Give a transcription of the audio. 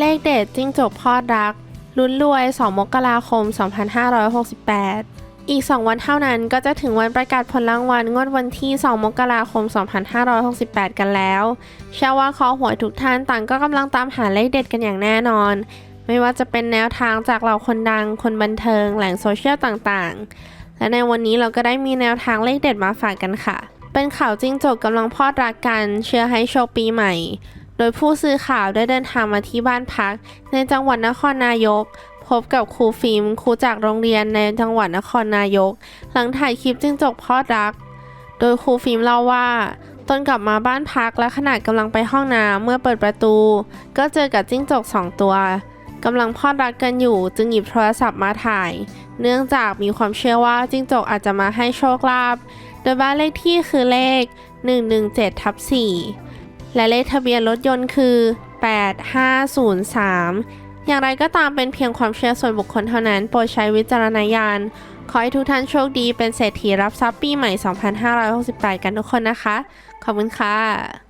เลขเด็ดจิ้งจกพอดรัก ลุ้นรวย 2 มกราคม 2568 อีก 2 วันเท่านั้นก็จะถึงวันประกาศผลรางวัลงวดวันที่ 2 มกราคม 2568 กันแล้ว เชื่อว่าคอหวยทุกท่านต่างก็กำลังตามหาเลขเด็ดกันอย่างแน่นอน ไม่ว่าจะเป็นแนวทางจากเหล่าคนดัง คนบันเทิง แหล่งโซเชียลต่างๆ และในวันนี้เราก็ได้มีแนวทางเลขเด็ดมาฝากกันค่ะ เป็นข่าวจิ้งจกกำลังพอดรักกัน เชื่อให้โชคปีใหม่ โดยผู้สื่อข่าวได้เดินทางมาที่บ้านพัก ในจังหวัดนครนายก พบกับครูฟิล์มครูจากโรงเรียนในจังหวัดนครนายก หลังถ่ายคลิปจิ้งจกพอดรัก โดยครูฟิล์มเล่าว่าตนกลับมาบ้านพักและขณะกำลังไปห้องน้ำเมื่อเปิดประตู ก็เจอกับจิ้งจกสองตัวกำลังพอดรักกันอยู่จึงหยิบโทรศัพท์มาถ่าย เนื่องจากมีความเชื่อว่าจิ้งจกอาจจะมาให้โชคลาภโดยบ้านเลขที่คือเลข 117ทับ4 และเลขทะเบียนรถยนต์คือ 8503 อย่างไรก็ตามเป็นเพียงความเชื่อส่วนบุคคลเท่านั้น โปรดใช้วิจารณญาณ ขอให้ทุกท่านโชคดีเป็นเศรษฐีรับทรัพย์ปีใหม่ 2568 กันทุกคนนะคะ ขอบคุณค่ะ